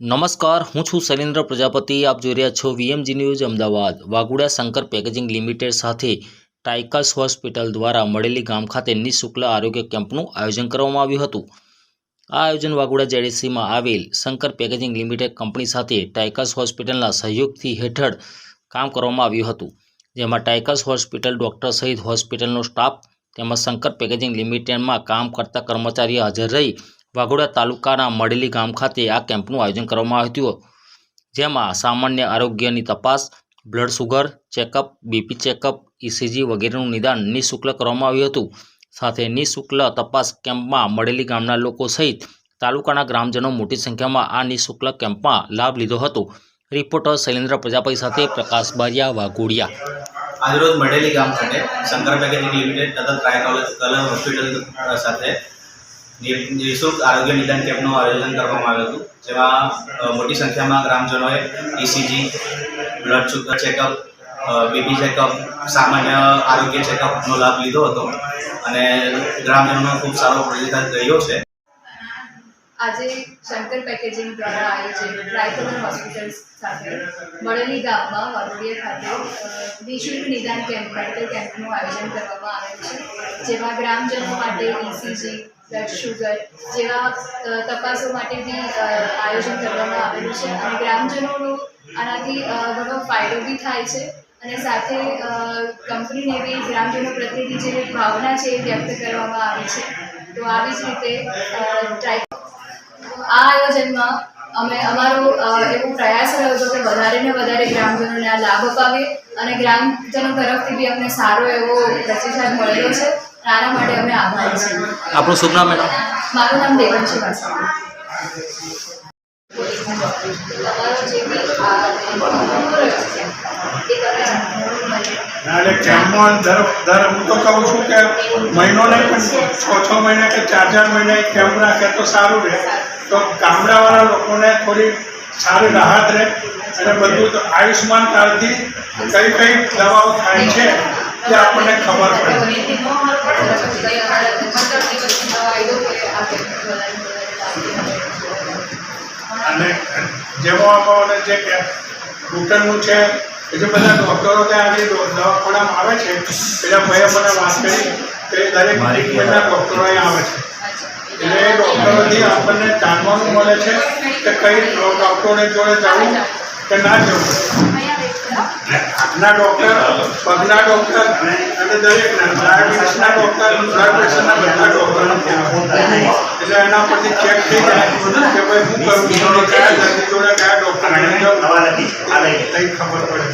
નમસ્કાર, હું છું શૈલેન્દ્ર પ્રજાપતિ. આપ જોઈ રહ્યા છો VMG news, Ahmedabad. Vaghuda Shankar packaging limited સાથે ટાઇકલ્સ હોસ્પિટલ દ્વારા મળેલી ગામ ખાતે નિઃશુલ્ક આરોગ્ય કેમ્પનું આયોજન કરવામાં આવ્યું હતું. આ આયોજન વાઘુડા જેડીસીમાં આવેલ શંકર પેકેજિંગ લિમિટેડ કંપની સાથે ટાઇકલ્સ હોસ્પિટલના સહયોગથી હેઠળ કામ કરવામાં આવ્યું હતું. જેમાં ટાઇકલ્સ હોસ્પિટલ, ડૉક્ટર સહિત હોસ્પિટલનો સ્ટાફ તેમજ શંકર પેકેજિંગ લિમિટેડમાં કામ કરતા કર્મચારીઓ હાજર રહી વાઘોડા તાલુકાના મળેલી ગામ ખાતે આ કેમ્પનું આયોજન કરવામાં આવ્યું હતું. જેમાં સામાન્ય આરોગ્યની તપાસ, blood sugar checkup, BP checkup ECG વગેરેનું નિદાન નિઃશુલ્ક કરવામાં આવ્યું હતું. સાથે નિઃશુલ્ક તપાસ કેમ્પમાં મળેલી ગામના લોકો સહિત તાલુકાના ગ્રામજનો મોટી સંખ્યામાં આ નિઃશુલ્ક કેમ્પમાં લાભ લીધો હતો. રિપોર્ટર શૈલેન્દ્ર પ્રજાપતિ સાથે પ્રકાશ બારિયા, વાઘોડિયા. આજરોજ મળેલી ગામ ખાતે શંકર પેકેજિંગ લિમિટેડ તથા ટ્રાયકોલેજ કલર હોસ્પિટલ સાથે નિઃશુલ્ક આરોગ્ય નિદાન કેમ્પનું આયોજન કરવામાં આવ્યું હતું, જેમાં મોટી સંખ્યામાં ગ્રામજનોએ ECG blood sugar checkup BP checkup સામાન્ય આરોગ્ય ચેકઅપનો લાભ લીધો હતો અને ગ્રામજનોનો ખૂબ સારો પ્રતિસાદ રહ્યો છે. આજે શંકર પેકેજિંગ દ્વારા આયોજિત ટ્રાયકોલર હોસ્પિટલ સાથે મળેલી ગામમાં વાઘોડિયા ખાતે નિઃશુલ્ક નિદાન કેમ્પ, મેડિકલ કેમ્પનું આયોજન કરવામાં આવેલ છે, જેમાં ગ્રામજનો માટે ઇસીજી બ્લડ શુગર જેવા તપાસો માટે બી આયોજન કરવામાં આવેલું છે. અને ગ્રામજનોનો આનાથી ઘણો ફાયદો બી થાય છે. અને સાથે કંપનીને બી, ગ્રામજનો પ્રત્યેની જે ભાવના છે એ વ્યક્ત કરવામાં આવે છે. તો આવી જ રીતે ટ્રાય આ આયોજનમાં અમે અમારો એવો પ્રયાસ રહ્યો હતો કે વધારે ને વધારે ગ્રામજનોને આ લાભ અપાવીએ અને ગ્રામજનો તરફથી બી અમને સારો એવો પ્રતિસાદ મળેલો છે. આના માટે અમે આભારી છીએ આપણું શુભ નામ મેડમ મારું નામ દેવંશી વાસવાણી જમવાનું દર દર હું તો કહું છું કે મહિનો નહીં પણ છ છ મહિને કે ચાર ચાર મહિને એક કેમ્પ રાખે તો સારું રહે. તો ગામડાવાળા લોકોને થોડી સારી રાહત રહે અને બધું તો આયુષ્માન કાર્ડથી કઈ કઈ દવાઓ થાય છે. તે આપણને ખબર પડે. અને જેમાં જે કે ઘૂંટણનું છે એટલે બધા ડૉક્ટરો ત્યાં આવી દવા- દવાખાનામાં આવે છે પેલા ભાઈએ મને વાત કરી કે દરેક ટ્રીટમેન્ટના ડૉક્ટરો અહીંયા આવે છે. એટલે એ ડૉક્ટરોથી આપણને જાણવાનું મળે છે કે કઈ ડૉક્ટરોને જોડે જવું કે ના જવું. આંખના ડોક્ટર પગના ડોક્ટર અને દરેકના ડાયાબિટીસના ડોક્ટર બ્લડ પ્રેશરના બધા ડોક્ટર એટલે એના પરથી ચેક થઈ જાય કે ભાઈ શું કરવું કયા દર્દી જોડે કયા ડૉક્ટરને જવું કંઈ ખબર પડે.